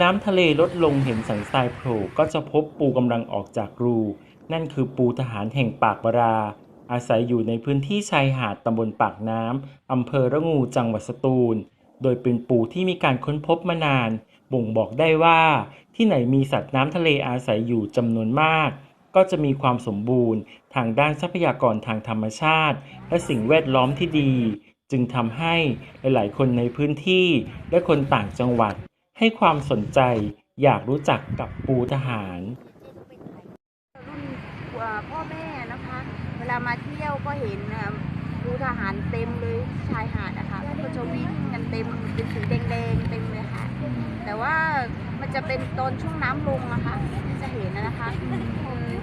น้ำทะเลลดลงเห็นสันทรายโผล่ก็จะพบปูกำลังออกจากรู นั่นคือปูทหารแห่งปากบรา อาศัยอยู่ในพื้นที่ชายหาดตำบลปากน้ำอำเภอระงูจังหวัดสตูล โดยเป็นปูที่มีการค้นพบมานาน บ่งบอกได้ว่า ที่ไหนมีสัตว์น้ำทะเลอาศัยอยู่จำนวนมาก ก็จะมีความสมบูรณ์ ทางด้านทรัพยากรทางธรรมชาติ และสิ่งแวดล้อมที่ดี จึงทำให้หลาย ๆ คนในพื้นที่และคนต่างจังหวัด ให้ความสนใจอยากรู้จักกับปูทหาร รุ่นพ่อแม่นะคะ เวลามาเที่ยวก็เห็นอะดูทหารเต็มเลยชายหาดนะคะก็จะวิ่งกันเต็มเป็นสีแดงๆเต็มเลยค่ะ แต่ว่ามันจะเป็นตอนช่วงน้ำลงนะคะที่จะเห็นนะคะ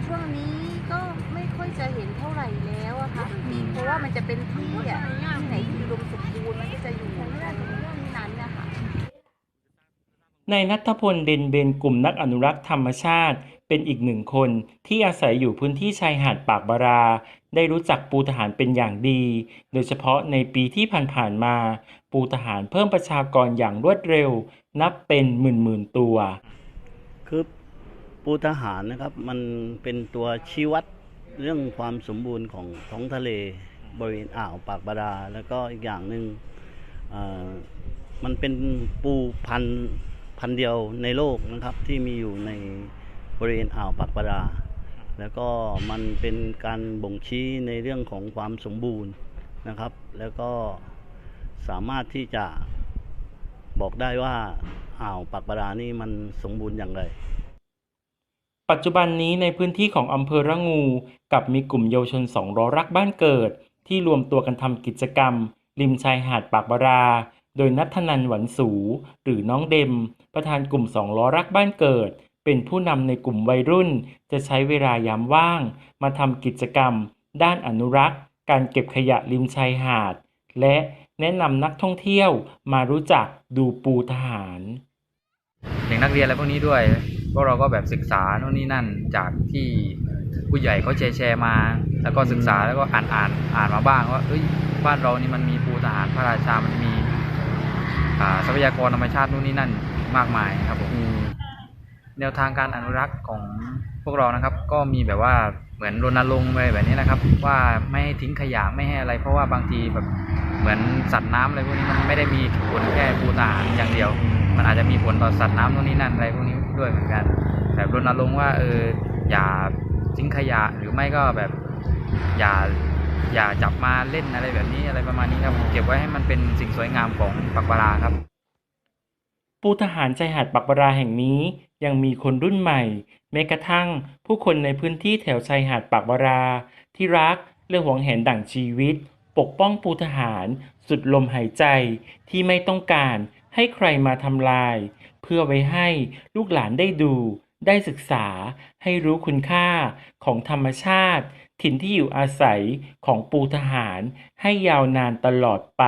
ช่วงนี้ก็ไม่ค่อยจะเห็นเท่าไหร่แล้วอะค่ะเพราะว่ามันจะเป็นที่อะที่ไหนที่อุดมสมบูรณ์มันก็จะอยู่ที่นั้นนะคะ นายนัทพลเดนเบนกลุ่มนักอนุรักษ์ธรรมชาติ เป็นอีกหนึ่งคนที่อาศัยอยู่พื้นที่ชายหาดปากบารา ได้รู้จักปูทหารเป็นอย่างดี โดยเฉพาะในปีที่ผ่านๆมา ปูทหารเพิ่มประชากรอย่างรวดเร็ว นับเป็นหมื่นๆตัว คือปูทหารนะครับมันเป็นตัวชี้วัดเรื่องความสมบูรณ์ของท้องทะเลบริเวณอ่าวปากบาราแล้วก็อีกอย่างหนึ่งมันเป็นปูพันธุ์ พันธุ์เดียวในโลกนะครับที่มีอยู่ในบริเวณอ่าวปากบาราแล้วก็มันเป็นการบ่งชี้ในเรื่องของความสมบูรณ์นะครับ แล้วก็สามารถที่จะบอกได้ว่าอ่าวปากบารานี่มันสมบูรณ์อย่างไร ปัจจุบันนี้ในพื้นที่ของอำเภอระงูกับมีกลุ่มเยาวชนสองล้อรักบ้านเกิด ที่รวมตัวกันทำกิจกรรม ริมชายหาดปากบารา โดยนัทนันหวันสู หรือน้องเดม ประธานกลุ่มสองล้อรักบ้านเกิด เป็นผู้นำในกลุ่มวัยรุ่น จะใช้เวลายามว่าง มาทำกิจกรรม ด้านอนุรักษ์ การเก็บขยะริมชายหาด และแนะนำนักท่องเที่ยวมารู้จักดูปูทหารเด็กนักเรียนอะไรพวกนี้ด้วยพวกเราก็แบบศึกษาโน่นนี่นั่นจากที่ผู้ใหญ่เขาแชร์แชร์มา แล้วก็ศึกษาแล้วก็อ่านอ่านอ่านมาบ้างว่าเอ้ยบ้านเรานี่มันมีปูทหารพระราชามันมี ทรัพยากรธรรมชาตินู่นนี่นั่นมากมายครับผมแนวทางการอนุรักษ์ของพวกเรานะครับ ก็มีแบบว่าเหมือนรณรงค์ไรแบบนี้นะครับ ว่าไม่ให้ทิ้งขยะไม่ให้อะไร เพราะว่าบางทีแบบเหมือนสัตว์น้ำอะไรพวกนี้มันไม่ได้มีผลแค่ปูทหาอย่างเดียว มันอาจจะมีผลต่อสัตว์น้ำนู่นนี่นั่นอะไรพวกนี้ด้วยเหมือนกันแบบรณรงค์ว่าเอออย่าทิ้งขยะหรือไม่ก็แบบอย่า อย่าจับมาเล่นอะไรแบบนี้อะไรประมาณนี้ครับ เก็บไว้ให้มันเป็นสิ่งสวยงามของปักปาราครับ ปูทหารชายหาดปักบราแห่งนี้ยังมีคนรุ่นใหม่ แม้กระทั่งผู้คนในพื้นที่แถวชายหาดปากบรา ที่รักและหวงแหนดั่งชีวิต ปกป้องปูทหาร สุดลมหายใจที่ไม่ต้องการให้ใครมาทำลาย เพื่อไว้ให้ลูกหลานได้ดู ได้ศึกษาให้รู้คุณค่าของธรรมชาติ ถิ่นที่อยู่อาศัยของปูทหารให้ยาวนานตลอดไป